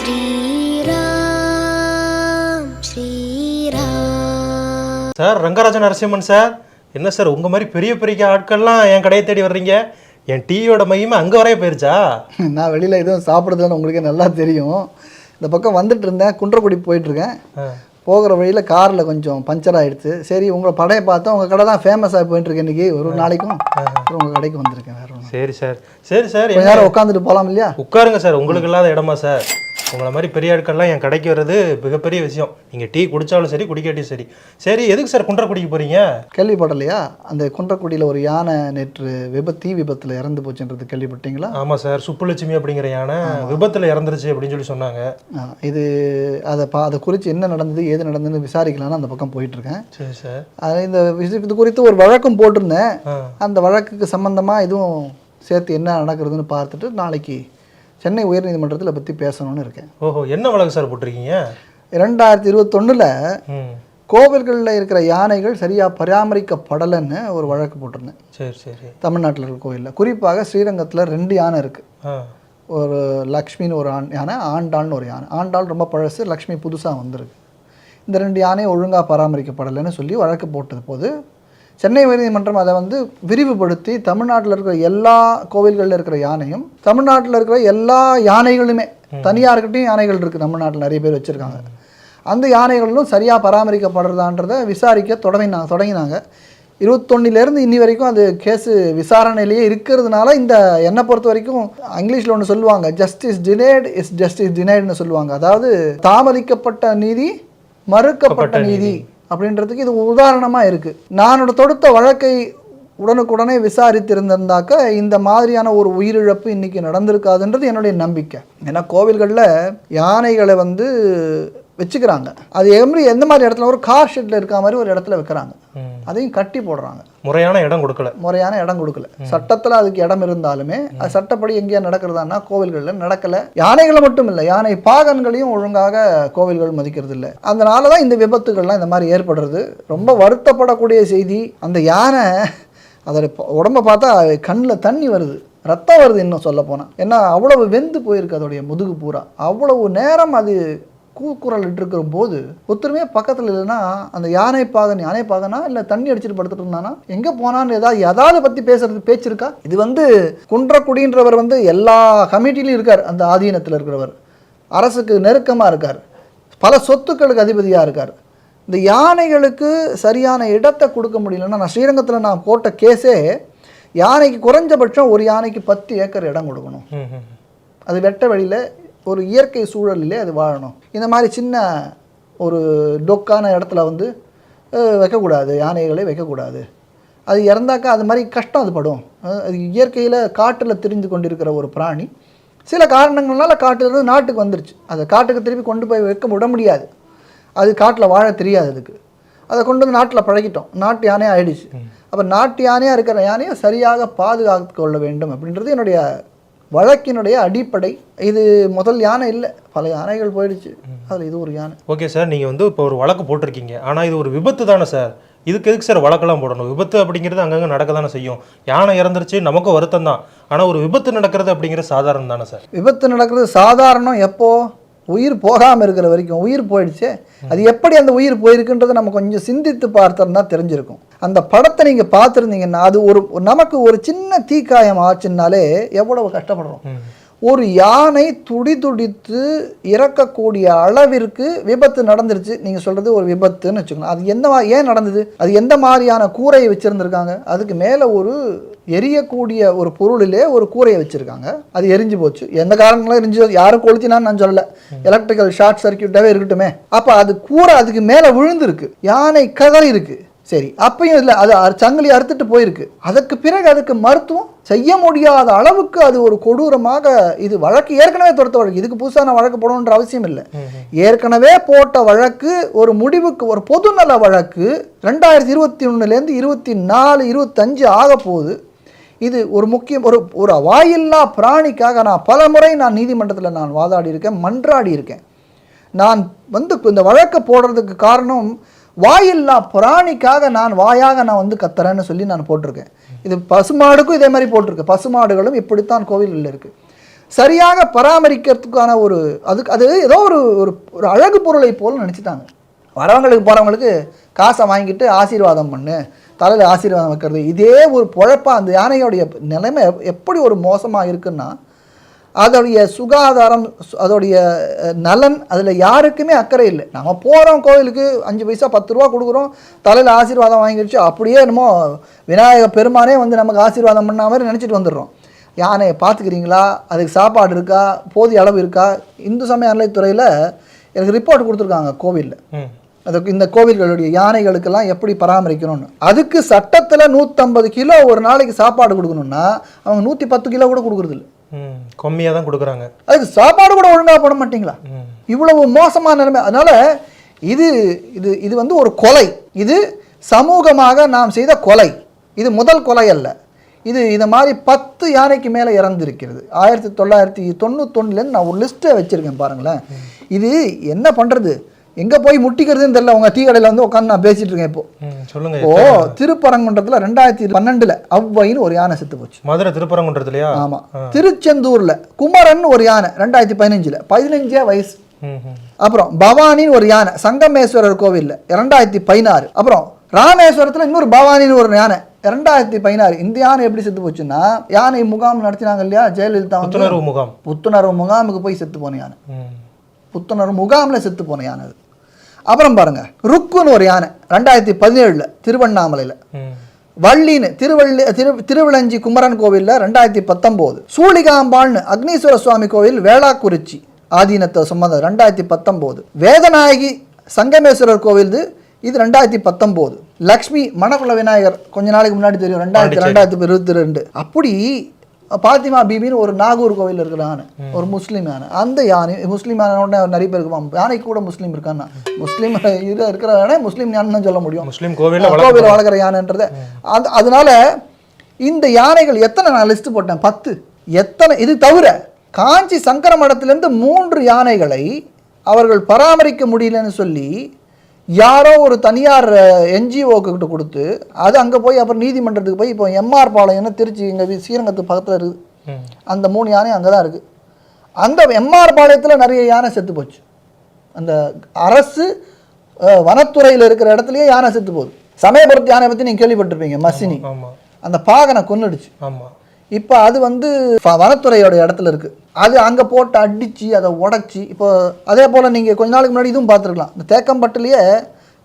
Sriram Sriram. Sir Rangarajan Narasimhan sir. என்ன sir உங்கள் மாதிரி பெரிய பெரிய ஆட்கள்லாம் என் கடையை தேடி வர்றீங்க? என் டீயோட மையமே அங்கே வரைய போயிருச்சா? நான் வெளியில் எதுவும் சாப்பிட்றதுன்னு உங்களுக்கு நல்லா தெரியும். இந்த பக்கம் வந்துட்டு இருந்தேன் குன்றக்குடி போயிட்டுருக்கேன். போகிற வழியில் காரில் கொஞ்சம் பஞ்சர் ஆயிடுச்சு. சரி உங்களை படையை பார்த்தா உங்கள் கடை தான் ஃபேமஸாக போயிட்டுருக்கு இன்றைக்கி ஒரு நாளைக்கும் அப்புறம் உங்கள் கடைக்கு வந்திருக்கேன் வேறு சரி சார். சரி சார் நேரம் உட்காந்துட்டு போகலாம் இல்லையா உட்காருங்க சார். உங்களுக்கு இல்லாத இடமா சார்? உங்களை மாதிரி பெரிய ஆட்கள்லாம் என் கடைக்கு வர்றது மிகப்பெரிய விஷயம். நீங்கள் டீ குடித்தாலும் சரி குடிக்காட்டியும் சரி. சரி எதுக்கு சார் குன்றக்குடிக்கு போகிறீங்க கேள்விப்படலையா? அந்த குன்றக்குடியில் ஒரு யானை நேற்று விபத்து தீ விபத்தில் இறந்து போச்சுன்றது கேள்விப்பட்டீங்களா? ஆமாம் சார் சுப்புலட்சுமி அப்படிங்கிற யானை விபத்தில் இறந்துருச்சு அப்படின்னு சொல்லி சொன்னாங்க. இது அதை பா அதை குறித்து என்ன நடந்தது ஏது நடந்ததுன்னு விசாரிக்கலான்னு அந்த பக்கம் போயிட்டுருக்கேன். சரி சார். அது இந்த இது குறித்து ஒரு வழக்கம் போட்டிருந்தேன். அந்த வழக்குக்கு சம்மந்தமாக எதுவும் சேர்த்து என்ன நடக்கிறதுன்னு பார்த்துட்டு நாளைக்கு சென்னை உயர்நீதிமன்றத்தில் பற்றி பேசணும்னு இருக்கேன். ஓஹோ என்ன வழக்கு சார் போட்டிருக்கீங்க? ரெண்டாயிரத்தி இருபத்தொன்னில் கோவில்களில் இருக்கிற யானைகள் சரியாக பராமரிக்கப்படலைன்னு ஒரு வழக்கு போட்டிருந்தேன். சரி சரி. தமிழ்நாட்டில் இருக்க கோயிலில் குறிப்பாக ஸ்ரீரங்கத்தில் ரெண்டு யானை இருக்குது ஒரு லக்ஷ்மின்னு ஒரு ஆண் யானை ஆண்டாள்னு ஒரு யானை. ஆண்டாள் ரொம்ப பழசு லக்ஷ்மி புதுசாக வந்திருக்கு. இந்த ரெண்டு யானையும் ஒழுங்காக பராமரிக்கப்படலைன்னு சொல்லி வழக்கு போட்டது போது சென்னை உயர்நீதிமன்றம் அதை வந்து விரிவுபடுத்தி தமிழ்நாட்டில் இருக்கிற எல்லா கோவில்களில் இருக்கிற யானையும் தமிழ்நாட்டில் இருக்கிற எல்லா யானைகளுமே தனியார்கிட்டையும் யானைகள் இருக்குது தமிழ்நாட்டில் நிறைய பேர் வச்சுருக்காங்க. அந்த யானைகளும் சரியாக பராமரிக்கப்படுறதான்றதை விசாரிக்க தொடங்கினாங்க தொடங்கினாங்க. இருபத்தொன்னிலேருந்து இன்னி வரைக்கும் அது கேஸு விசாரணையிலேயே இருக்கிறதுனால இந்த என்னை பொறுத்த வரைக்கும் இங்கிலீஷில் ஒன்று சொல்லுவாங்க ஜஸ்டிஸ் டினைட் இஸ் ஜஸ்டிஸ் டினைடுன்னு சொல்லுவாங்க. அதாவது தாமதிக்கப்பட்ட நீதி மறுக்கப்பட்ட நீதி. அப்படின்றதுக்கு இது உதாரணமாக இருக்குது நான் தொடுத்த வழக்கை உடனுக்குடனே விசாரித்திருந்திருந்தாக்க இந்த மாதிரியான ஒரு உயிரிழப்பு இன்றைக்கி நடந்திருக்காதுன்றது என்னுடைய நம்பிக்கை. ஏன்னா கோவில்களில் யானைகளை வந்து வச்சுக்கிறாங்க. அது எப்படி எந்த மாதிரி இடத்துல? ஒரு கார் ஷெட்டில் இருக்க மாதிரி ஒரு இடத்துல வைக்கிறாங்க. அதையும் கட்டி போடுறாங்க. முறையான இடம் கொடுக்கல. முறையான இடம் கொடுக்கல. சட்டத்தில் அதுக்கு இடம் இருந்தாலுமே அது சட்டப்படி எங்கேயா நடக்கிறதான்னா கோவில்களில் நடக்கலை. யானைகளை மட்டும் இல்லை யானை பாகன்களையும் ஒழுங்காக கோவில்கள் மதிக்கிறது இல்லை அதனால தான் இந்த விபத்துகள்லாம் இந்த மாதிரி ஏற்படுறது. ரொம்ப வருத்தப்படக்கூடிய செய்தி. அந்த யானை அதோட உடம்ப பார்த்தா கண்ணில் தண்ணி வருது. ரத்தம் வருது இன்னும் சொல்ல போனால் ஏன்னா அவ்வளவு வெந்து போயிருக்கு அதோடைய முதுகு பூரா. அவ்வளவு நேரம் அது கூக்குரல் இருக்கிற போது ஒருத்தருமே பக்கத்தில் இல்லைன்னா அந்த யானை பாகன் யானை பாகனா இல்லை தண்ணி அடிச்சிட்டு படுத்துட்டு இருந்தானா? எங்கே போனான்னு ஏதாவது எதாவது பற்றி பேசுறது பேச்சு இருக்கா? இது வந்து குன்றக்குடின்றவர் வந்து எல்லா கமிட்டிலையும் இருக்கார். அந்த ஆதீனத்தில் இருக்கிறவர். அரசுக்கு நெருக்கமாக இருக்கார். பல சொத்துக்களுக்கு அதிபதியாக இருக்கார். இந்த யானைகளுக்கு சரியான இடத்தை கொடுக்க முடியலன்னா நான் ஸ்ரீரங்கத்தில் நான் போட்ட கேஸே யானைக்கு குறைஞ்சபட்சம் ஒரு யானைக்கு பத்து ஏக்கர் இடம் கொடுக்கணும். அது வெட்ட வெளியில் ஒரு இயற்கை சூழலிலே அது வாழணும். இந்த மாதிரி சின்ன ஒரு டொக்கான இடத்துல வந்து வைக்கக்கூடாது யானைகளை வைக்கக்கூடாது. அது இறந்தாக்கா அது மாதிரி கஷ்டம் அது படும். அது இயற்கையில் காட்டில் திரிந்து கொண்டிருக்கிற ஒரு பிராணி சில காரணங்களால காட்டிலிருந்து நாட்டுக்கு வந்துருச்சு. அதை காட்டுக்கு திருப்பி கொண்டு போய் வைக்க விட முடியாது. அது காட்டில் வாழ தெரியாது அதுக்கு. அதை கொண்டு வந்து நாட்டில் பழகிட்டோம். நாட்டு யானையாக ஆயிடுச்சு. அப்போ நாட்டு யானையாக இருக்கிற யானையை சரியாக பாதுகாத்து கொள்ள வேண்டும் அப்படின்றது என்னுடைய வழக்கினுடைய அடிப்படை. இது முதல் யானை இல்லை. பல யானைகள் போயிடுச்சு. அதில் இது ஒரு யானை. Okay sir. நீங்கள் வந்து இப்போ ஒரு வழக்கு போட்டிருக்கீங்க. ஆனால் இது ஒரு விபத்து தானே சார்? இதுக்கு எதுக்கு சார் வழக்கெல்லாம் போடணும்? விபத்து அப்படிங்கிறது அங்கங்கே நடக்க தானே செய்யும். யானை இறந்துருச்சு நமக்கும் வருத்தம் தான். ஆனால் ஒரு விபத்து நடக்கிறது அப்படிங்கிறது சாதாரணம் தானே சார்? விபத்து நடக்கிறது சாதாரணம் எப்போ? உயிர் போகாமல் இருக்கிற வரைக்கும் உயிர் போயிடுச்சே. அது எப்படி அந்த உயிர் போயிருக்குன்றதை நம்ம கொஞ்சம் சிந்தித்து பார்த்தோம்னா தெரிஞ்சிருக்கும். அந்த படத்தை நீங்கள் பார்த்துருந்தீங்கன்னா அது ஒரு நமக்கு ஒரு சின்ன தீக்காயம் ஆச்சுன்னாலே எவ்வளவு கஷ்டப்படுறோம். ஒரு யானை துடி துடித்து இறக்கக்கூடிய அளவிற்கு விபத்து நடந்துருச்சு. நீங்கள் சொல்கிறது ஒரு விபத்துன்னு வச்சுக்கணும் அது எந்த மா- ஏன் நடந்தது? அது எந்த மாதிரியான கூரையை வச்சுருந்துருக்காங்க? அதுக்கு மேலே ஒரு எரியக்கூடிய ஒரு பொருளிலே ஒரு கூரையை வச்சுருக்காங்க. அது எரிஞ்சு போச்சு. எந்த காரணங்களும் எரிஞ்சு யாரும் கொளுத்தினான்னு நான் சொல்லலை. எலக்ட்ரிக்கல் ஷார்ட் சர்க்கியூட்டாகவே இருக்கட்டுமே. அப்போ அது கூரை அதுக்கு மேலே விழுந்துருக்கு. யானை கதறி இருக்குது சரி அப்பயும் இல்லை அது சங்கிலி அறுத்துட்டு போயிருக்கு. அதற்கு பிறகு அதுக்கு மருத்துவம் செய்ய முடியாத அளவுக்கு அது ஒரு கொடூரமாக இது வழக்கு ஏற்கனவே தொடுத்த வழக்கு. இதுக்கு புதுசான வழக்கு போடணுன்ற அவசியம் இல்லை. ஏற்கனவே போட்ட வழக்கு ஒரு முடிவுக்கு ஒரு பொதுநல வழக்கு ரெண்டாயிரத்தி இருபத்தி ஒன்றுலேருந்து இருபத்தி நாலு இருபத்தஞ்சு ஆக போகுது. இது ஒரு முக்கியம் ஒரு ஒரு வாயில்லா பிராணிக்காக நான் பல முறை நான் நீதிமன்றத்தில் நான் வாதாடி இருக்கேன் மன்றாடி இருக்கேன். நான் வந்து இந்த வழக்கை போடுறதுக்கு காரணம் வாயில்லா பிராணிக்காக நான் வாயாக நான் வந்து கத்துறேன்னு சொல்லி நான் போட்டிருக்கேன். இது பசுமாடுக்கும் இதே மாதிரி போட்டிருக்கேன் பசுமாடுகளும் இப்படித்தான் கோவில்களில் இருக்குது சரியாக பராமரிக்கிறதுக்கான ஒரு அதுக்கு அது ஏதோ ஒரு ஒரு ஒரு அழகு பொருளை போல் நினச்சிட்டாங்க. வரவங்களுக்கு போகிறவங்களுக்கு காசை வாங்கிட்டு ஆசீர்வாதம் பண்ணு தலையில் ஆசீர்வாதம் வைக்கிறது. இதே ஒரு பொழப்பாக அந்த யானையோடைய நிலைமை எப்படி ஒரு மோசமாக இருக்குன்னா அதோடைய சுகாதாரம் அதோடைய நலன் அதில் யாருக்குமே அக்கறை இல்லை. நம்ம போகிறோம் கோவிலுக்கு அஞ்சு பைசா பத்து ரூபா கொடுக்குறோம் தலையில் ஆசீர்வாதம் வாங்கிடுச்சு அப்படியே என்னமோ விநாயக பெருமானே வந்து நமக்கு ஆசீர்வாதம் பண்ண மாதிரி நினச்சிட்டு வந்துடுறோம். யானையை பார்த்துக்கிறீங்களா? அதுக்கு சாப்பாடு இருக்கா? போதிய அளவு இருக்கா? இந்து சமய அறநிலைத்துறையில் எனக்கு ரிப்போர்ட் கொடுத்துருக்காங்க கோவிலில். அதுக்கு இந்த கோவில்களுடைய யானைகளுக்கெல்லாம் எப்படி பராமரிக்கணும்னு. அதுக்கு சட்டத்தில் நூற்றம்பது கிலோ ஒரு நாளைக்கு சாப்பாடு கொடுக்கணும்னா அவங்க நூற்றி பத்து கிலோ கூட கொடுக்குறதில்ல. கம்மியாக தான் கொடுக்குறாங்க. அதுக்கு சாப்பாடு கூட ஒழுங்காக போட மாட்டீங்களா? இவ்வளவு மோசமான நிலைமை. அதனால இது இது இது வந்து ஒரு கொலை. இது சமூகமாக நாம் செய்த கொலை. இது முதல் கொலை அல்ல. இது இந்த மாதிரி பத்து யானைக்கு மேலே இறந்திருக்கிறது. ஆயிரத்தி தொள்ளாயிரத்தி தொண்ணூத்தொன்னுலேருந்து நான் ஒரு லிஸ்ட்டை வச்சுருக்கேன் பாருங்களேன். இது என்ன பண்ணுறது எங்கே போய் முட்டிக்கிறதுன்னு தெரியல. உங்கள் டீ கடையில் வந்து உட்காந்து நான் பேசிகிட்டு இருக்கேன் இப்போ. சொல்லுங்க இப்போ திருப்பரங்குன்றத்தில் ரெண்டாயிரத்தி பன்னெண்டில் அவ்வைன்னு ஒரு யானை செத்து போச்சு. மதுரை திருப்பரங்குன்றதுலையா ஆமா. திருச்செந்தூர்ல குமரன் ஒரு யானை ரெண்டாயிரத்தி பதினஞ்சுல. பதினஞ்சே வயசு. அப்புறம் பவானின்னு ஒரு யானை சங்கமேஸ்வரர் கோவில்ல இரண்டாயிரத்தி பதினாறு. அப்புறம் ராமேஸ்வரத்துல இன்னொரு பவானின்னு ஒரு யானை இரண்டாயிரத்தி பதினாறு. இந்த யானை எப்படி செத்து போச்சுன்னா யானை முகாம் நடத்தினாங்க இல்லையா ஜெயலலிதா புத்துணர்வு முகாம். புத்துணர்வு முகாமுக்கு போய் செத்து போன யானை. புத்துணர்வு முகாம்ல செத்து போன யானை அது. அப்புறம் பாருங்க ருக்குன்னு ஒரு யானை ரெண்டாயிரத்தி பதினேழுல திருவண்ணாமலையில. வள்ளின்னு திருவள்ளி திரு திருவிளஞ்சி குமரன் கோவிலில் ரெண்டாயிரத்தி பத்தொம்போது. சூளிகாம்பாள்னு அக்னீஸ்வர சுவாமி கோவில் வேளாக்குறிச்சி ஆதீனத்தை சுமந்தது ரெண்டாயிரத்தி பத்தொம்போது. வேதநாயகி சங்கமேஸ்வரர் கோவில் இது இது ரெண்டாயிரத்தி பத்தொம்போது. லக்ஷ்மி மணக்குள விநாயகர் கொஞ்ச நாளைக்கு முன்னாடி தெரியும் ரெண்டாயிரத்தி ரெண்டாயிரத்தி இருபத்தி ரெண்டு. அப்படி பாத்திமா பீபின்னு ஒரு நாகூர் கோவில் இருக்கிற யானை ஒரு முஸ்லீம் யானை அந்த யானை முஸ்லீம் யானை உடனே நிறைய பேருக்கு யானைக்கு கூட முஸ்லீம் இருக்கான்னா? முஸ்லீம் இது இருக்கிற யானை முஸ்லீம் யானைன்னு சொல்ல முடியும். முஸ்லீம் கோவிலில் கோவில் வளர்க்குற யானைன்றது. அது அதனால இந்த யானைகள் எத்தனை நான் லிஸ்ட் போட்டேன்? பத்து. எத்தனை? இது தவிர காஞ்சி சங்கர மடத்திலிருந்து மூன்று யானைகளை அவர்கள் பராமரிக்க முடியலன்னு சொல்லி யாரோ ஒரு தனியார் என்ஜிஓ கிட்ட கொடுத்து அது அங்கே போய் அப்புறம் நீதிமன்றத்துக்கு போய் இப்போ எம்ஆர் பாளையம்னு திருச்சி எங்கள் ஸ்ரீரங்கத்து பக்கத்தில் இருக்குது. அந்த மூணு யானை அங்கே தான் இருக்குது. அந்த எம்ஆர் பாளையத்தில் நிறைய யானை செத்து போச்சு. அந்த அரசு வனத்துறையில் இருக்கிற இடத்துலயே யானை செத்து போகுது. சமயபுரத்து யானை பற்றி நீங்கள் கேள்விப்பட்டிருப்பீங்க மசினி. அந்த பாகனை கொன்னுடுச்சு. ஆமாம் இப்போ அது வந்து வனத்துறையோட இடத்துல இருக்குது அது அங்கே போட்டு அடித்து அதை உடைச்சி இப்போ அதே போல் நீங்கள் கொஞ்ச நாளுக்கு முன்னாடி இதுவும் பார்த்துருக்கலாம் இந்த தேக்கம்பட்டுலேயே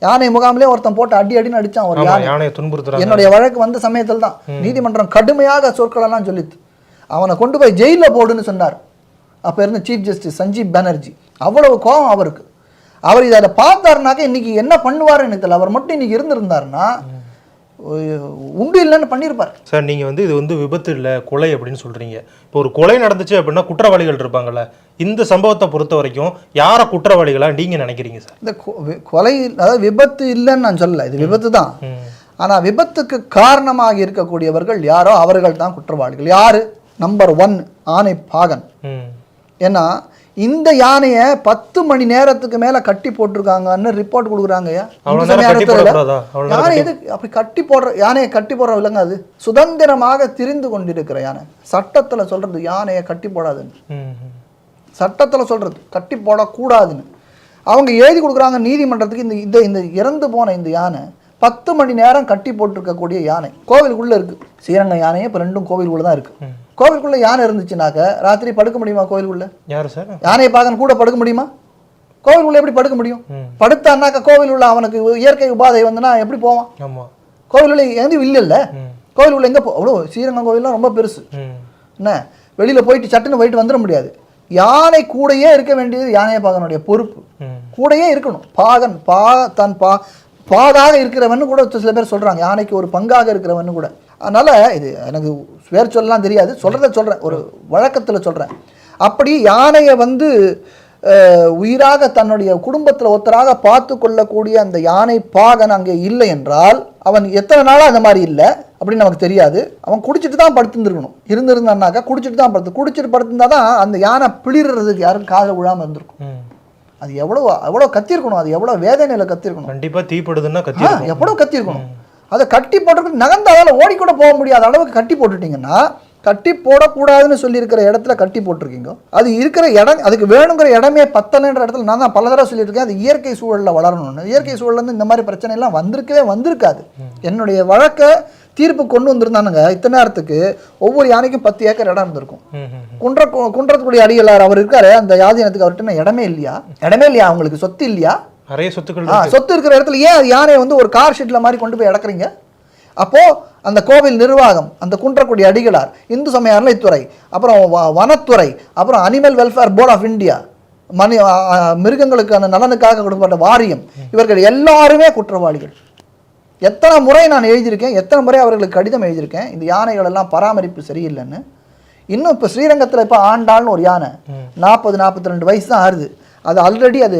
யானை முகாம்லேயே ஒருத்தன் போட்டு அடி அடின்னு அடிச்சான் ஒரு யானை. என்னுடைய வழக்கு வந்த சமயத்தில் தான். நீதிமன்றம் கடுமையாக சொற்களெல்லாம் சொல்லித்து அவனை கொண்டு போய் ஜெயிலில் போடுன்னு சொன்னார். அப்போ இருந்த சீஃப் ஜஸ்டிஸ் சஞ்சீப் பானர்ஜி. அவ்வளவு கோபம் அவருக்கு. அவர் இதை பார்த்தாருனாக்க இன்னைக்கு என்ன பண்ணுவாருன்னு எனக்கு தெரியல. அவர் மட்டும் இன்னைக்கு இருந்திருந்தாருன்னா உண்டு இல்லைன்னு பண்ணியிருப்பார். சார் நீங்கள் வந்து இது வந்து விபத்து இல்லை கொலை அப்படின்னு சொல்கிறீங்க இப்போ ஒரு கொலை நடந்துச்சு அப்படின்னா குற்றவாளிகள் இருப்பாங்கல்ல இந்த சம்பவத்தை பொறுத்த வரைக்கும் யாரை குற்றவாளிகளா நீங்கள் நினைக்கிறீங்க சார்? இந்த கொலை அதாவது விபத்து இல்லைன்னு நான் சொல்லல இது விபத்து தான். ஆனால் விபத்துக்கு காரணமாக இருக்கக்கூடியவர்கள் யாரோ அவர்கள் தான் குற்றவாளிகள். யாரு? நம்பர் ஒன் ஆனை பாகன். ஏன்னா இந்த யானையை பத்து மணி நேரத்துக்கு மேல கட்டி போட்டிருக்காங்கன்னு ரிப்போர்ட் நேரம் யானை எது? அப்படி கட்டி போடுற யானையை கட்டி போடுற விலங்கு அது. சுதந்திரமாக திரிந்து கொண்டிருக்கிற யானை. சட்டத்துல சொல்றது யானையை கட்டி போடாதுன்னு. சட்டத்துல சொல்றது கட்டி போடக்கூடாதுன்னு. அவங்க எழுதி கொடுக்குறாங்க நீதிமன்றத்துக்கு இந்த இந்த இறந்து போன இந்த யானை. பத்து மணி நேரம் கட்டி போட்டிருக்கக்கூடிய யானை. கோவிலுக்குள்ள இருக்கு. ஸ்ரீரங்கம் யானையே இப்போ ரெண்டும் கோவிலுக்குள்ள தான் இருக்கு கோவிலுக்குள்ள யானை இருந்துச்சுனாக்க ராத்திரி படுக்க முடியுமா கோவிலுக்குள்ள? யார் சார்? யானையை பார்க்கணும் கூட படுக்க முடியுமா? கோவில் உள்ள எப்படி படுக்க முடியும். படுத்தான்னாக்கா கோவில் உள்ள அவனுக்கு இயற்கை உபாதை வந்துன்னா எப்படி போவான்? ஆமாம் கோவில் உள்ள எங்கேயும் இல்லைல்ல ம். கோவில் உள்ள எங்கே போ அவ்வளோ ஸ்ரீரங்கம் கோவில்லாம் ரொம்ப பெருசு. என்ன? வெளியில் போயிட்டு சட்டுன்னு போயிட்டு வந்துட முடியாது. யானை கூடயே இருக்க வேண்டியது யானையை பாகனுடைய பொறுப்பு. கூடயே இருக்கணும். பாகன் பா தன் பா பாதாக இருக்கிறவன் கூட சில பேர் சொல்கிறாங்க யானைக்கு ஒரு பங்காக இருக்கிறவன்னு கூட. அதனால் இது எனக்கு வேறு சொல்லலாம் தெரியாது. சொல்கிறத சொல்கிறேன் ஒரு வழக்கத்தில் சொல்கிறேன் அப்படி யானையை வந்து உயிராக தன்னுடைய குடும்பத்தில் ஒருத்தராக பார்த்து கொள்ளக்கூடிய அந்த யானை பாகன் அங்கே இல்லை என்றால் அவன் எத்தனை நாளாக அந்த மாதிரி இல்லை அப்படின்னு நமக்கு தெரியாது. அவன் குடிச்சிட்டு தான் படுத்துருந்துருக்கணும். இருந்திருந்தான்னாக்கா குடிச்சிட்டு தான் படுத்து குடிச்சிட்டு படுத்திருந்தா தான் அந்த யானை பிளிறதுக்கு யாரும் காதல் விழாமல் இருந்திருக்கும். அது எவ்வளோ எவ்வளோ கத்திருக்கணும் அது எவ்வளோ வேதனையில் கத்திருக்கணும். கண்டிப்பாக தீப்படுதுன்னா கத்தி எவ்வளோ கத்திருக்கணும். அதை கட்டி போட்டு நகர்ந்து அதால் ஓடி கூட போக முடியாத அளவுக்கு கட்டி போட்டுட்டீங்கன்னா கட்டி போடக்கூடாதுன்னு சொல்லியிருக்கிற இடத்துல கட்டி போட்டிருக்கீங்க. அது இருக்கிற இடம் அதுக்கு வேணுங்கிற இடமே பத்தலைன்ற இடத்துல நான் தான் பல தடவை சொல்லியிருக்கேன் அது இயற்கை சூழலில் வளரணும்னு. இயற்கை சூழல்ல இருந்து இந்த மாதிரி பிரச்சனை எல்லாம் வந்திருக்கவே வந்திருக்காது. என்னுடைய வழக்கை தீர்ப்பு கொண்டு வந்திருந்தானுங்க. இத்தனை நேரத்துக்கு ஒவ்வொரு யானைக்கும் பத்து ஏக்கர் இடம் இருந்திருக்கும். குன்ற குன்றத்துக்குடி அடிகளார் அவர் இருக்காரு. அந்த யாதினத்துக்கு அவர்கிட்ட இடமே இல்லையா? இடமே இல்லையா? அவங்களுக்கு சொத்து இல்லையா? நிறைய சொத்துக்கள். சொத்து இருக்கிற இடத்துல ஏன் யானையை வந்து ஒரு கார் ஷெட்ல மாதிரி கொண்டு போய் அடக்குறீங்க? அப்போ அந்த கோவில் நிர்வாகம் அந்த குன்றக்குடி அடிகளார் இந்து சமய அறநிலைத்துறை அப்புறம் வனத்துறை அப்புறம் animal welfare board of India ஆ, மிருகங்களுக்கான நலனுக்காக கொடுக்கப்பட்ட வாரியம் இவர்கள் எல்லாருமே குற்றவாளிகள். எத்தனை முறை நான் எழுதியிருக்கேன் எத்தனை முறை அவர்களுக்கு கடிதம் எழுதியிருக்கேன் இந்த யானைகள் எல்லாம் பராமரிப்பு சரியில்லைன்னு. இன்னும் இப்போ ஸ்ரீரங்கத்தில் இப்போ ஆண்டாள்னு ஒரு யானை நாற்பது நாற்பத்தி ரெண்டு வயசு தான் ஆறுது. அது ஆல்ரெடி அது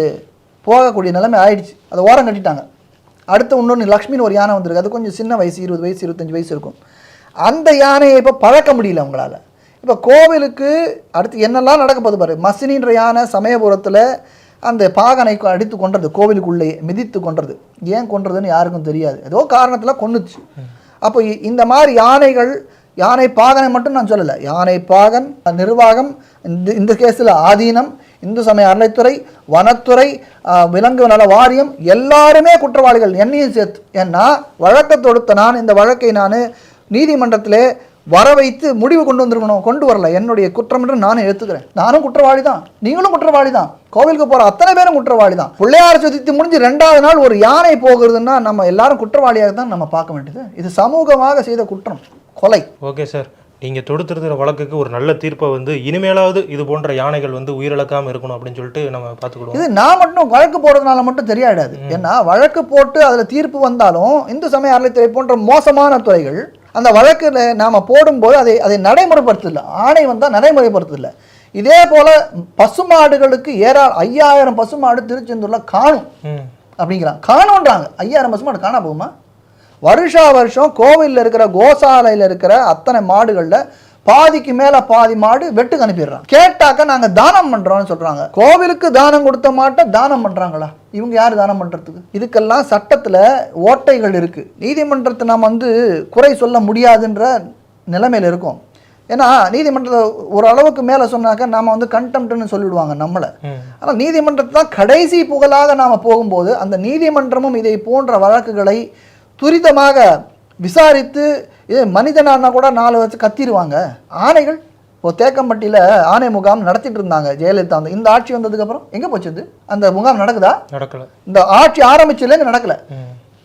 போகக்கூடிய நிலைமை ஆயிடுச்சு. அதை ஓரம் கட்டிட்டாங்க. அடுத்து இன்னொன்று லக்ஷ்மின்னு ஒரு யானை வந்திருக்கு. அது கொஞ்சம் சின்ன வயசு இருபது வயசு இருபத்தஞ்சு வயசு இருக்கும். அந்த யானையை இப்போ பழக்க முடியல அவங்களால. இப்போ கோவிலுக்கு அடுத்து என்னெல்லாம் நடக்க போகுது பாரு? மசினின்ற யானை சமயபுரத்தில் அந்த பாகனை அடித்து கொன்றது கோவிலுக்குள்ளேயே மிதித்து கொன்றது. ஏன் கொன்றதுன்னு யாருக்கும் தெரியாது. ஏதோ காரணத்தில் கொன்னுச்சு. அப்போ இந்த மாதிரி யானைகள் யானை பாகனை மட்டும் நான் சொல்லலை. யானை பாகன் நிர்வாகம் இந்த இந்த கேஸில் ஆதீனம் இந்து சமய அறநிலைத்துறை வனத்துறை விலங்கு நல வாரியம் எல்லாருமே குற்றவாளிகள் என்னையும் சேர்த்து. ஏன்னா வழக்கை தொடுத்த நான் இந்த வழக்கை நான் நீதிமன்றத்திலே வர வைத்து முடிவு கொண்டு வந்திருக்கணும் கொண்டு வரல. என்னுடைய குற்றம் என்று நானும் எடுத்துக்கிறேன் நானும் குற்றவாளி தான் நீங்களும் குற்றவாளி தான் கோவிலுக்கு போற அத்தனை பேரும் குற்றவாளி தான் பிள்ளையார் சதுர்த்தி முடிஞ்சு ரெண்டாவது நாள் ஒரு யானை போகிறதுன்னா நம்ம எல்லாரும் குற்றவாளியாக தான் நம்ம பார்க்க வேண்டியது. இது சமூகமாக செய்த குற்றம். கொலை. Okay sir. நீங்க தொடுத்திருக்கிற வழக்குக்கு ஒரு நல்ல தீர்ப்பை வந்து இனிமேலாவது இது போன்ற யானைகள் வந்து உயிரிழக்காம இருக்கணும் அப்படின்னு சொல்லிட்டு நம்ம பார்த்துக்கிடுவோம். இது நான் மட்டும் வழக்கு போடுறதுனால மட்டும் தெரியாடாது. ஏன்னா வழக்கு போட்டு அதில் தீர்ப்பு வந்தாலும் இந்து சமய அறநிலைத்துறை போன்ற மோசமான துறைகள் அந்த வழக்கில் நாம் போடும்போது அதை அதை நடைமுறைப்படுத்தல. ஆணை வந்தால் நடைமுறைப்படுத்தல. இதே போல பசுமாடுகளுக்கு ஏறா ஐயாயிரம் பசுமாடு திருச்செந்தூர்ல காணும். ம். அப்படிங்கிறாங்க. காணுன்றாங்க. ஐயாயிரம் பசுமாடு காணா போகுமா? வருஷா வருஷம் கோவிலில் இருக்கிற கோசாலையில் இருக்கிற அத்தனை மாடுகளில் பாதிக்கு மேல பாதி மாடு வெட்டுக்கு அனுப்பிடுறாங்க கேட்டாக்க நாங்க தானம் பண்றோம்னு சொல்றாங்க. கோவிலுக்கு தானம் கொடுத்த மாட்டை தானம் பண்றாங்களா? இவங்க யார் தானம் பண்றதுக்கு? இதுக்கெல்லாம் சட்டத்துல ஓட்டைகள் இருக்கு. நீதிமன்றத்தை நாம் வந்து குறை சொல்ல முடியாதுன்ற நிலைமையில இருக்கோம். ஏன்னா நீதிமன்றத்தை ஒரு அளவுக்கு மேலே சொன்னாக்க நாம வந்து கண்டெம்ட்னு சொல்லிடுவாங்க நம்மளை. ஆனால் நீதிமன்றத்தை தான் கடைசி புகழாக நாம் போகும்போது அந்த நீதிமன்றமும் இதை போன்ற வழக்குகளை துரிதமாக விசாரித்து இது மனிதனானா கூட நாலு வச்சு கத்திடுவாங்க. ஆணைகள் இப்போ தேக்கம்பட்டியில் ஆணை முகாம் நடத்திட்டு இருந்தாங்க ஜெயலலிதா வந்து. இந்த ஆட்சி வந்ததுக்கப்புறம் எங்கே போச்சு அந்த முகாம் நடக்குதா? நடக்கல. இந்த ஆட்சி ஆரம்பிச்சதுலேருந்து நடக்கல.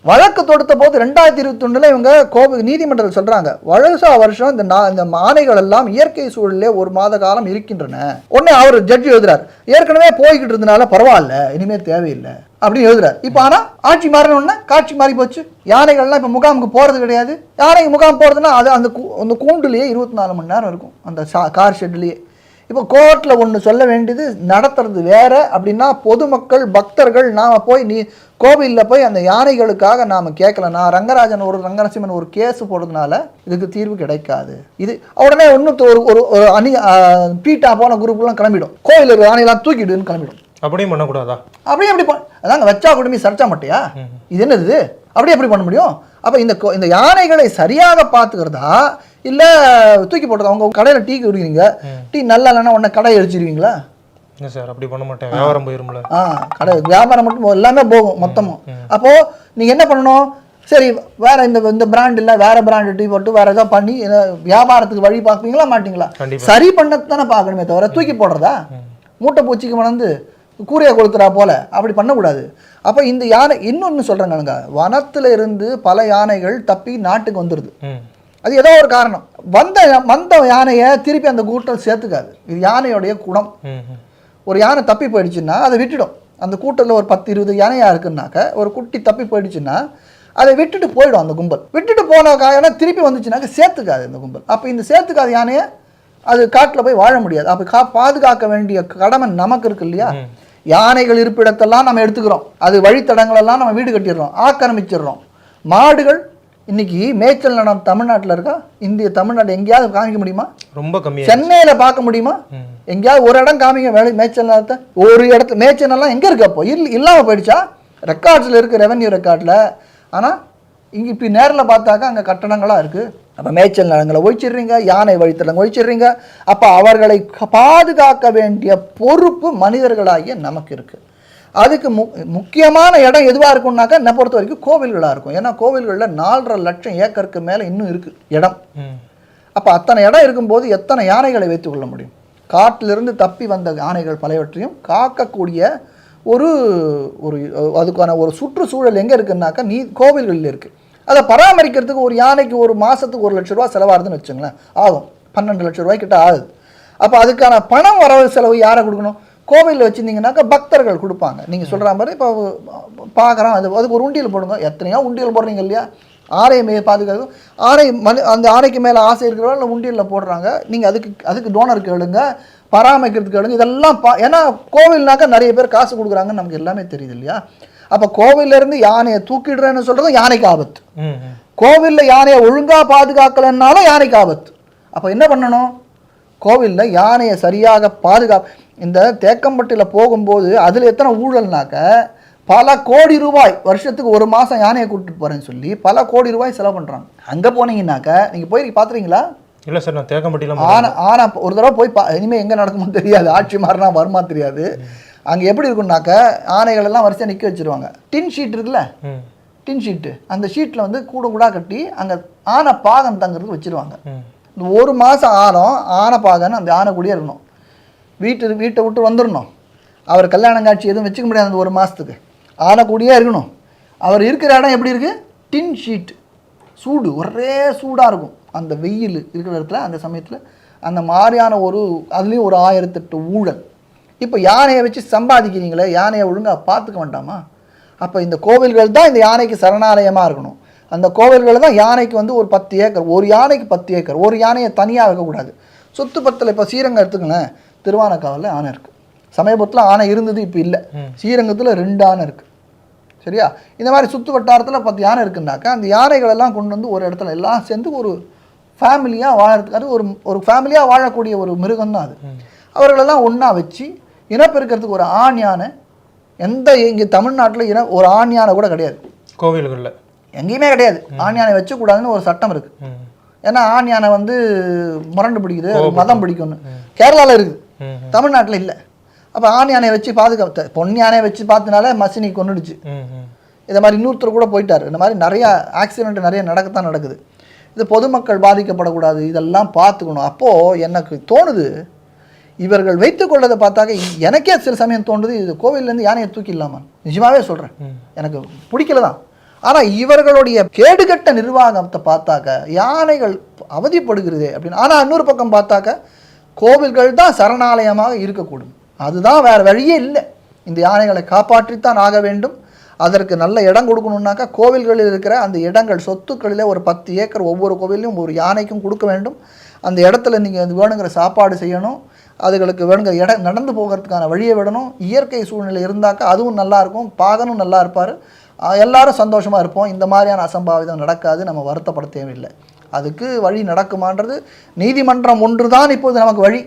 வழக்கு தொடுத்த போது ரெண்டாயிரத்தி இருபத்தொன்னுல இவங்க கோப நீதிமன்றத்தில் சொல்கிறாங்க வருஷா வருஷம் இந்த நா- இந்த ஆணைகள் எல்லாம் இயற்கை சூழலே ஒரு மாத காலம் இருக்கின்றன. உடனே அவர் ஜட்ஜி எழுதுறாரு ஏற்கனவே போய்கிட்டு இருந்தனால பரவாயில்ல இனிமேல் தேவையில்லை. அப்படின்னு எழுதுறாரு. இப்போ ஆனால் ஆட்சி மாறினோடனே காட்சி மாறி போச்சு. யானைகள்லாம் இப்போ முகாமுக்கு போகிறது கிடையாது. யானைக்கு முகாம் போகிறதுன்னா அது அந்த கூ- அந்த கூண்டுலேயே இருபத்தி நாலு மணி நேரம் இருக்கும் அந்த சா- கார் ஷெட்லேயே. இப்போ கோர்ட்டில் ஒன்று சொல்ல வேண்டியது நடத்துறது வேற அப்படின்னா பொதுமக்கள் பக்தர்கள் நாம் போய் நீ கோவிலில் போய் அந்த யானைகளுக்காக நாம் கேட்கல நான் ரங்கராஜன் ஒரு ரங்கநரசிம்மன் ஒரு கேஸ் போடுறதுனால இதுக்கு தீர்வு கிடைக்காது. இது உடனே இன்னும் ஒரு ஒரு அணி பீட்டா போன குரூப்லாம் கிளம்பிடும். கோவில் இருக்கிற யானையெல்லாம் தூக்கிடுன்னு கிளம்பிடும். அப்படியும் பண்ணக்கூடாதா? அப்படியே எப்படி பண் அதாங்க வச்சா குடுமி சரிச்சா மாட்டியா? இது என்னது? அப்படியே எப்படி பண்ண முடியும்? அப்போ இந்த இந்த யானைகளை சரியாக பார்த்துக்கிறதா? இல்லை தூக்கி போடுறதா? அவங்க கடையில் டீ குடிக்கிறீங்க. டீ நல்லா இல்லைன்னா உடனே கடை அடிச்சிருவீங்களா சார்? அப்படி பண்ண மாட்டேன். வியாபாரம் போயிரும்ல. ஆ கடை வியாபாரம் மட்டும் எல்லாமே போகும் மொத்தமும் அப்போது நீங்கள் என்ன பண்ணணும்? சரி வேற இந்த இந்த பிராண்ட் இல்லை வேற பிராண்ட் டீ போட்டு வேற ஏதோ பண்ணி வியாபாரத்துக்கு வழி பார்ப்பீங்களா மாட்டீங்களா. சரி பண்ணது தானே பார்க்கணுமே தவிர தூக்கி போடுறதா? மூட்டை பூச்சிக்கு மணந்து கூரையை கொளுத்துறா போல அப்படி பண்ணக்கூடாது. அப்போ இந்த யானை இன்னொன்று சொல்கிறேங்க வனத்துல இருந்து பல யானைகள் தப்பி நாட்டுக்கு வந்துடுது அது ஏதோ ஒரு காரணம். வந்த வந்த யானையை திருப்பி அந்த கூட்டம் சேர்த்துக்காது. இது யானையுடைய குணம். ஒரு யானை தப்பி போயிடுச்சுன்னா அதை விட்டுடும். அந்த கூட்டத்தில் ஒரு பத்து இருபது யானையாக இருக்குன்னாக்க ஒரு குட்டி தப்பி போயிடுச்சுன்னா அதை விட்டுட்டு போயிடும் அந்த கும்பல். விட்டுட்டு போன யானை திருப்பி வந்துச்சுனாக்க சேர்த்துக்காது இந்த கும்பல். அப்போ இந்த சேர்த்துக்காத யானையை அது காட்டில் போய் வாழ முடியாது. அப்போ கா பாதுகாக்க வேண்டிய கடமை நமக்கு இருக்கு இல்லையா? யானைகள் இருப்பிடத்தெல்லாம் நம்ம எடுத்துக்கிறோம். அது வழித்தடங்களெல்லாம் நம்ம வீடு கட்டிடுறோம். ஆக்கிரமிச்சிடுறோம். மாடுகள் இன்னைக்கு மேய்ச்சல் நடம் தமிழ்நாட்டில் இருக்கா? இந்திய தமிழ்நாடு எங்கேயாவது காமிக்க முடியுமா? ரொம்ப கம்மியா சென்னையில பார்க்க முடியுமா. எங்கேயாவது ஒரு இடம் காமிங்க வேலை மேய்ச்சல் நிலத்தை ஒரு இடத்துல மேய்ச்சல் நிலம் எங்க இருக்கு அப்போ? இல்ல இல்லாம போயிடுச்சா? ரெக்கார்ட்ஸ்ல இருக்கு ரெவென்யூ ரெக்கார்ட்ல ஆனா இங்கே இப்போ நேரில் பார்த்தாக்கா அங்கே கட்டணங்களாக இருக்குது அப்போ மேய்ச்சல் நிலங்களை ஒழிச்சிடுறீங்க யானை வழித்தடங்க ஒழிச்சிடுறீங்க. அப்போ அவர்களை பாதுகாக்க வேண்டிய பொறுப்பு மனிதர்களாகிய நமக்கு இருக்குது அதுக்கு மு முக்கியமான இடம் எதுவாக இருக்கும்னாக்கா என்னை பொறுத்த வரைக்கும் கோவில்களாக இருக்கும். ஏன்னா கோவில்களில் நாலரை லட்சம் ஏக்கருக்கு மேலே இன்னும் இருக்குது இடம். அப்போ அத்தனை இடம் இருக்கும்போது எத்தனை யானைகளை வைத்துக் கொள்ள முடியும்? காட்டிலிருந்து தப்பி வந்த யானைகள் பலவற்றையும் காக்கக்கூடிய ஒரு ஒரு அதுக்கான ஒரு சுற்றுச்சூழல் எங்கே இருக்குன்னாக்கா நீ கோவில்களில் இருக்குது அதை பராமரிக்கிறதுக்கு ஒரு யானைக்கு ஒரு மாதத்துக்கு ஒரு லட்ச ரூபா செலவாகுதுன்னு வச்சுங்களேன் ஆகும். பன்னெண்டு லட்ச ரூபாய் கிட்ட ஆகுது. அப்போ அதுக்கான பணம் வரவு செலவு யாரை கொடுக்கணும்? கோவிலில் வச்சுருந்தீங்கன்னாக்கா பக்தர்கள் கொடுப்பாங்க. நீங்கள் சொல்கிற மாதிரி இப்போ பார்க்குறோம் அது அதுக்கு ஒரு உண்டியல் போடுங்க. எத்தனையோ உண்டியல் போடுறீங்க இல்லையா? ஆரையை மே பாதுகாப்பு. ஆரை மனு அந்த ஆரைக்கு மேலே ஆசை இருக்கிறவங்க உண்டியலில் போடுறாங்க. நீங்கள் அதுக்கு அதுக்கு டோனர் கேளுங்க. பராமரிக்கிறதுக்கு கேளுங்க. இதெல்லாம் பா ஏன்னா கோவில்னாக்கா நிறைய பேர் காசு கொடுக்குறாங்கன்னு நமக்கு எல்லாமே தெரியுது இல்லையா? அப்போ கோவில்லேருந்து யானையை தூக்கிடுறேன்னு சொல்கிறதும் யானைக்கு ஆபத்து. கோவிலில் யானையை ஒழுங்காக பாதுகாக்கலைன்னாலும் யானைக்கு ஆபத்து. அப்போ என்ன பண்ணணும்? கோவிலில் யானையை சரியாக பாதுகாப்பு இந்த தேக்கம்பட்டியில் போகும்போது அதில் எத்தனை ஊழல்னாக்க பல கோடி ரூபாய் வருஷத்துக்கு ஒரு மாதம் யானையை கூட்டிட்டு போகிறேன்னு சொல்லி பல கோடி ரூபாய் செலவு பண்ணுறாங்க அங்கே போனீங்கன்னாக்க நீங்கள் போய் பார்த்துறீங்களா இல்லை சார் நான் தேக்கம்பட்டியில் ஆனா ஆனா ஒரு தடவை போய் பா இனிமேல் எங்கே நடக்குமோ தெரியாது ஆட்சி மாறினா வருமா தெரியாது. அங்கே எப்படி இருக்கும்னாக்க ஆனைகள் எல்லாம் வரிசையாக நிற்க வச்சிருவாங்க. டின் ஷீட் இருக்குல்ல? டின் ஷீட்டு அந்த ஷீட்டில் வந்து கூட கூட கட்டி அங்கே ஆனை பாகம் தங்குறதுக்கு வச்சிருவாங்க. இந்த ஒரு மாதம் ஆரம் ஆனை பாகன்னு அந்த ஆனை கூடயே இருக்கணும் வீட்டு வீட்டை விட்டு வந்துடணும் அவர் கல்யாணம் காட்சி எதுவும் வச்சுக்க முடியாது அந்த ஒரு மாதத்துக்கு ஆனை இருக்கணும். அவர் இருக்கிற இடம் எப்படி இருக்குது டின் ஷீட் சூடு ஒரே சூடாக இருக்கும். அந்த வெயில் இருக்கிற இடத்துல அந்த சமயத்தில் அந்த மாதிரியான ஒரு அதுலேயும் ஒரு ஆயிரத்தெட்டு ஊழல். இப்போ யானையை வச்சு சம்பாதிக்கிறீங்களே யானையை ஒழுங்காக பார்த்துக்க வேண்டாமா? அப்போ இந்த கோவில்கள் தான் இந்த யானைக்கு சரணாலயமாக இருக்கணும். அந்த கோவில்கள் தான் யானைக்கு வந்து ஒரு பத்து ஏக்கர் ஒரு யானைக்கு பத்து ஏக்கர் ஒரு யானையை தனியாக வைக்கக்கூடாது. சொத்து பத்தில் இப்போ ஸ்ரீரங்கம் எடுத்துக்கங்களேன். திருவானக்காவலில் ஆனை இருக்குது சமயபுரத்தில் ஆனை இருந்தது இப்போ இல்லை. ஸ்ரீரங்கத்தில் ரெண்டு ஆனை இருக்குது சரியா? இந்த மாதிரி சுற்று வட்டாரத்தில் பத்து யானை இருக்குன்னாக்கா அந்த யானைகள் எல்லாம் கொண்டு வந்து ஒரு இடத்துல எல்லாம் சேர்ந்து ஒரு ஃபேமிலியாக வாழறதுக்கு அது ஒரு ஒரு ஃபேமிலியாக வாழக்கூடிய ஒரு மிருகம் தான் அது அவர்களெல்லாம் ஒன்றா வச்சு இனப்பெருக்கிறதுக்கு ஒரு ஆண் யானை எந்த இங்கே தமிழ்நாட்டில் இன ஒரு ஆண் யானை கூட கிடையாது. கோவில்களில். எங்கேயுமே கிடையாது. ஆண் யானை வச்சக்கூடாதுன்னு ஒரு சட்டம் இருக்குது ஏன்னா ஆண் யானை வந்து முரண்டு பிடிக்குது மதம் பிடிக்கும்னு. கேரளாவில் இருக்குது. தமிழ்நாட்டில் இல்லை. அப்போ ஆண் யானையை வச்சு பாதுகாத்த பொன் யானையை வச்சு பார்த்தனால மசினி கொண்டுடுச்சு இந்த மாதிரி இன்னொருத்தர் கூட போயிட்டார். இந்த மாதிரி நிறையா ஆக்சிடென்ட் நிறைய நடக்கத்தான் நடக்குது. இது பொதுமக்கள் பாதிக்கப்படக்கூடாது. இதெல்லாம் பார்த்துக்கணும். அப்போது எனக்கு தோணுது இவர்கள் வைத்துக்கொள்ளதை பார்த்தாக்க எனக்கே சில சமயம் தோணுது இது கோவில்லேருந்து யானையை தூக்கிடலாமா நிஜமாவே சொல்கிறேன் எனக்கு பிடிக்கல தான். ஆனால் இவர்களுடைய கேடுகட்ட நிர்வாகத்தை பார்த்தாக்க யானைகள் அவதிப்படுகிறது அப்படின்னு. ஆனால் இன்னொரு பக்கம் பார்த்தாக்க கோவில்கள் தான் சரணாலயமாக இருக்கக்கூடும். அதுதான் வேறு வழியே இல்லை. இந்த யானைகளை காப்பாற்றித்தான் ஆக வேண்டும். அதற்கு நல்ல இடம் கொடுக்கணுன்னாக்கா கோவில்களில் இருக்கிற அந்த இடங்கள் சொத்துக்களில் ஒரு பத்து ஏக்கர் ஒவ்வொரு கோவிலையும் ஒரு யானைக்கும் கொடுக்க வேண்டும். அந்த இடத்துல நீங்கள் அது வேணுங்கிற சாப்பாடு செய்யணும். அதுகளுக்கு வேணுங்கிற இடம் நடந்து போகிறதுக்கான வழியை விடணும். இயற்கை சூழ்நிலை இருந்தாக்கா அதுவும் நல்லாயிருக்கும் பாகனும் நல்லா இருப்பார். எல்லாரும் சந்தோஷமாக இருப்போம். இந்த மாதிரியான அசம்பாவிதம் நடக்காது. நம்ம வருத்தப்பட தேவையில்லை. அதுக்கு வழி நடக்குமான்றது நீதிமன்றம் ஒன்று தான் இப்போது நமக்கு வழி.